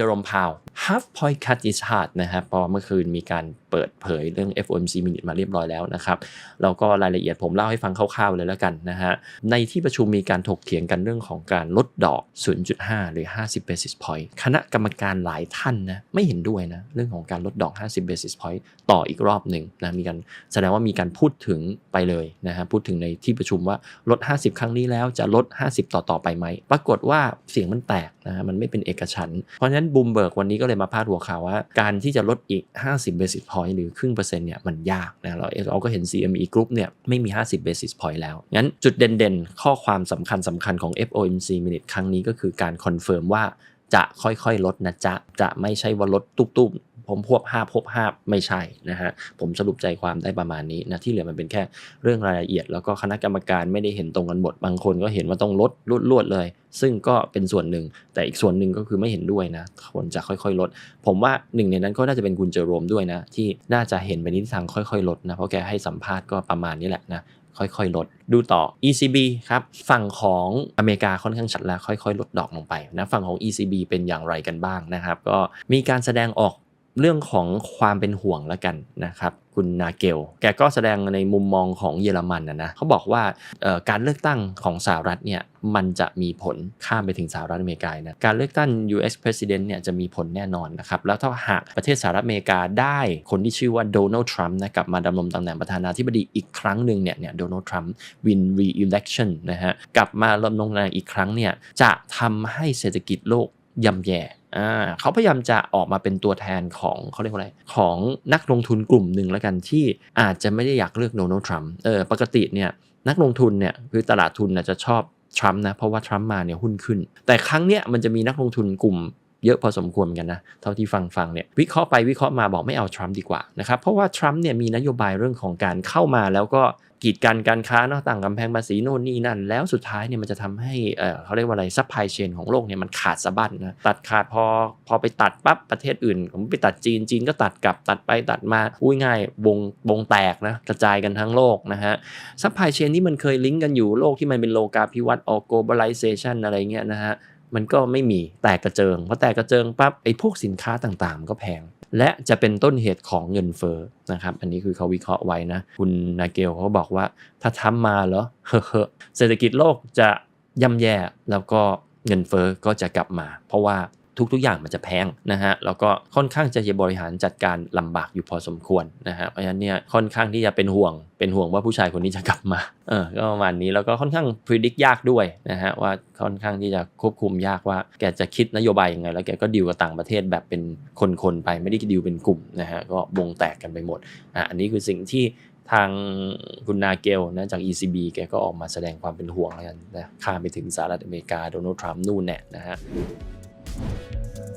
จอร์มพาว half point cut is hard นะครับเพราะเมื่อคืนมีการเปิดเผยเรื่อง FOMC minute มาเรียบร้อยแล้วนะครับ แล้วก็รายละเอียดผมเล่าให้ฟังคร่าวๆเลยแล้วกันนะฮะ ในที่ประชุมมีการถกเถียงกันเรื่องของการลดดอก 0.5 หรือ 50 basis point คณะกรรมการหลายท่านนะไม่เห็นด้วยนะ เรื่องของการลดดอก 50 basis point ต่ออีกรอบหนึ่งนะมีการแสดงว่ามีการพูดถึงไปเลยนะฮะพูดถึงในที่ประชุมว่าลด 50 ครั้งนี้แล้วจะลด 50 ต่อต่อไปไหมปรากฏว่าเสียงมันแตกนะฮะมันไม่เป็นเอกฉันเพราะฉะนั้นบูมเบิร์กวันนี้ก็เลยมาพาดหัวข่าวว่า การที่จะลดอีก 50 basis point หรือครึ่งเปอร์เซ็นต์เนี่ยมันยากนะเราเราก็เห็น CME Group เนี่ยไม่มี 50 basis point แล้ว งั้นจุดเด่นๆ ข้อความสำคัญสำคัญของ FOMC minute ครั้งนี้ก็คือการคอนเฟิร์มว่าจะค่อยๆ ลดนะจ๊ะ จะไม่ใช่ว่าลดตุ้มๆ ผมพวบห้าพบห้าไม่ใช่นะฮะผมสรุปใจความได้ประมาณนี้นะที่เหลือมันเป็นแค่เรื่องรายละเอียด แล้วก็คณะกรรมการไม่ได้เห็นตรงกันหมดบางคนก็เห็นว่าต้องลดลวดเลย ซึ่งก็เป็นส่วนหนึ่ง แต่อีกส่วนหนึ่งก็คือไม่เห็นด้วยนะควรจะค่อยๆ ลด ผมว่าหนึ่งในนั้นก็น่าจะเป็นคุณเจอโรมด้วยนะที่น่าจะเห็นไปในทิศทางค่อยๆ ลดนะเพราะแกให้สัมภาษณ์ก็ประมาณนี้แหละนะค่อยๆ ลด ดูต่อ ECB ครับ ฝั่งของอเมริกาค่อนข้างชัดแล้วค่อยๆ ลดดอกลงไปนะ ฝั่งของ ECB เป็นอย่างไรกันบ้างนะครับ ก็มีการแสดงออก เรื่องของความเป็นห่วงแล้วกันนะครับคุณนาเกล แกก็แสดงในมุมมองของเยอรมันนะนะเขาบอกว่าการเลือกตั้งของสหรัฐเนี่ยมันจะมีผลข้ามไปถึงสหรัฐอเมริกานะการเลือกตั้ง US President เนี่ยจะมีผลแน่นอนนะครับแล้วถ้าหากประเทศสหรัฐอเมริกาได้คนที่ชื่อว่าโดนัลด์ทรัมป์นะกลับมาดำรงตำแหน่งประธานาธิบดีอีกครั้งหนึ่งเนี่ยเนี่ยโดนัลด์ทรัมป์ win re-election นะฮะกลับมาดำรงตำแหน่งอีกครั้งเนี่ยจะทำให้เศรษฐกิจโลกย่ำแย่ อ่าเขาพยายามจะออกมาเป็นตัวแทนของเขาเรียกว่าอะไรของนักลงทุนกลุ่มหนึ่งแล้วกันที่อาจจะไม่ได้อยากเลือกโดนัลด์ทรัมป์เออปกติเนี่ยนักลงทุนเนี่ยคือตลาดทุนน่จะชอบทรัมป์นะเพราะว่าทรัมป์มาเนี่ยหุ้นขึ้น แต่ครั้งเนี้ยมันจะมีนักลงทุนกลุ่ม เยอะพอสมควรเหมือนกันนะ เท่าที่ฟังฟังเนี่ยวิเคราะห์ไปวิเคราะห์มาบอกไม่เอาทรัมป์ดีกว่านะครับ เพราะว่าทรัมป์เนี่ยมีนโยบายเรื่องของการเข้ามาแล้วก็กีดกันการค้าเนาะต่างกำแพงภาษีโน่นนี่นั่น แล้วสุดท้ายเนี่ยมันจะทำให้เออเขาเรียกว่าอะไรซัพพลายเชนของโลกเนี่ยมันขาดสะบั้นนะตัดขาดพอพอไปตัดปั๊บประเทศอื่น ผมไปตัดจีนจีนก็ตัดกลับตัดไปตัดมาอุ้ยง่ายวงวงแตกนะกระจายกันทั้งโลกนะฮะซัพพลายเชนที่มันเคยลิงก์กันอยู่โลกที่มันเป็นโลกาภิวัตน์ออโกลบอลไลเซชันอะไรเงี้ยนะฮะ มันก็ไม่มีแตกกระเจิงพอแตกกระเจิงปั๊บไอ้พวกสินค้าต่างๆ ก็แพง และจะเป็นต้นเหตุของเงินเฟ้อนะครับ อันนี้คือเขาวิเคราะห์ไว้นะ คุณนาเกลเขาบอกว่าถ้าทำมาเหรอเฮ้อเศรษฐกิจโลกจะย่ำแย่แล้วก็เงินเฟ้อก็จะกลับมา เพราะว่า ทุกๆอย่างมันจะแพงนะฮะแล้วก็ค่อนข้างจะบริหารจัดการลำบากอยู่พอสมควรนะฮะเพราะฉะนั้นเนี่ยค่อนข้างที่จะเป็นห่วง เป็นห่วงว่าผู้ชายคนนี้จะกลับมาเออก็ประมาณนี้แล้วก็ค่อนข้างพิจิตยากด้วยนะฮะว่าค่อนข้างที่จะควบคุมยากว่า แกจะคิดนโยบายยังไง แล้วแกก็ดีลกับต่างประเทศแบบเป็นคนๆไปไม่ได้ดีลเป็นกลุ่มนะฮะก็วงแตกกันไปหมดอะอันนี้คือสิ่งที่ทางคุณนาเกลนะจาก ECB แกก็ออกมาแสดงความเป็นห่วงแล้วกันนะข้ามไปถึงสหรัฐอเมริกาโดนัลด์ทรัมป์นู่นแน่นะฮะ Música